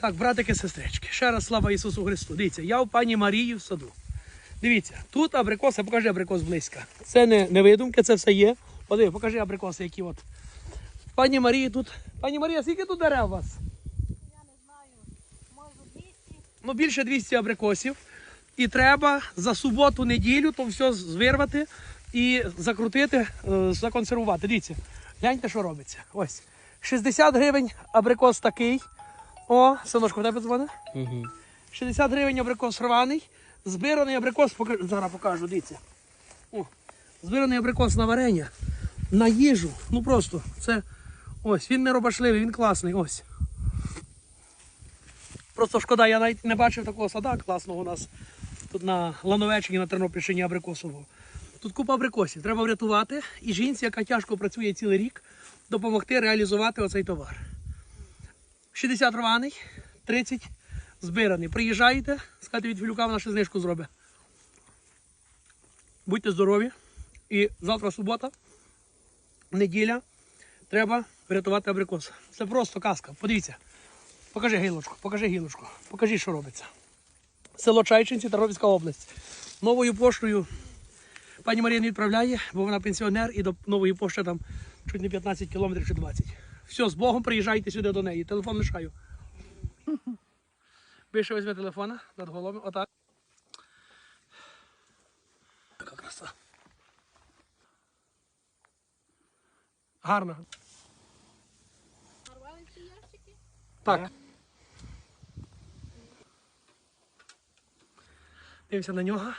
Так, братики, сестрички, ще раз слава Ісусу Христу. Дивіться, я у пані Марії в саду. Дивіться, тут абрикоси, покажи абрикос близько. Це не, не видумки, це все є. Подиви, покажи абрикоси, які от. Пані Марії тут. Пані Марія, скільки тут дерев у вас? Я не знаю, може 200. Ну, більше 200 абрикосів. І треба за суботу, неділю то все звирвати і закрутити, е, законсервувати. Дивіться, гляньте, що робиться. Ось. 60 гривень абрикос такий. О, синочку, в тебе дзвони? Угу. 60 гривень абрикос рваний. Збираний абрикос, зараз покажу, дивіться. О, збираний абрикос на варення, на їжу. Ну просто це ось, він не робашливий, він класний. Ось. Просто шкода, я навіть не бачив такого сада класного у нас тут на Лановеччині, на Тернопільщині абрикосового. Тут купа абрикосів. Треба врятувати і жінці, яка тяжко працює цілий рік, допомогти реалізувати оцей товар. 60 рваний, 30 збираний. Приїжджаєте, скажете від Філюка вона ще знижку зробить. Будьте здорові. І завтра субота, неділя, треба врятувати абрикос. Це просто казка. Подивіться. Покажи гілочку, покажи гілочку, покажи, що робиться. Село Чайчинці, Тернопільська область. Новою поштою пані Марія не відправляє, бо вона пенсіонер і до нової пошти там чуть не 15 кілометрів чи 20. Все, з Богом приїжджайте сюди до неї. Телефон лишаю. Більше візьме телефона над головою. Отак. Така краса. Гарно. Нарвали ці ящики? Так. Дивимося на нього.